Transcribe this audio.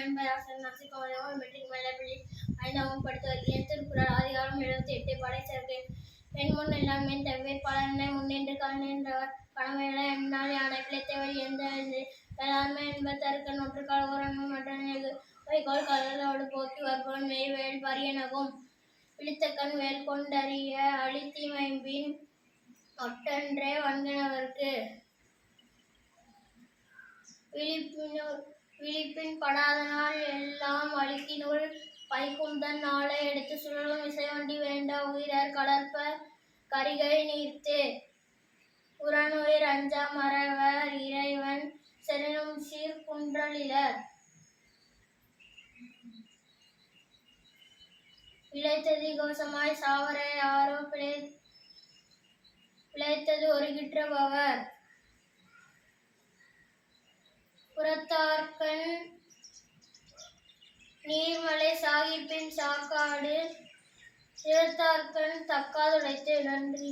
என்பதாசன் நசிக்கமலையும் matric Melapalli ஐந்தாவும் படித்து வருகிறேன் திருக்குறள் அதிகாரம் எழுபத்தி எட்டு படை சேர்க்கை. என் முன் எல்லாமே என் தவிர பலனை முன்னின்று கண்ணின்றவர் பழமையில என்னால் யானை பிழைத்தவர் எந்த வேளாண்மை என்பது தருக்க நூற்றுக்கால் உரமை மற்றும் வைகோல் கடலோடு போக்கி வருபவன் மெய்வேல் பரியனகும் கண் வேல் கொண்டறிய அழித்தீமைம்பின் ஒட்டன்றே வன்கினவர்க்கு விழிப்பின் படாத நாள் எல்லாம் அழுக்கினுள் பைக்குந்தன் நாளை எடுத்து சுழலும் இசைவண்டி வேண்ட உயிரர் கலர்ப்ப கரிகை நீர்த்து. உரனுயிர் அஞ்சா மறவர் இறைவன் செரினும் சீர் குன்றலிலர் இழைத்தது கோசமாய் சாவரை யாரோ பிழை பிழைத்தது ஒரு கிற்றபவர் நீர்மலை சாகிப்பின் சாக்காடு சிறத்தார்கண் தக்காதுடைத்து நன்றி.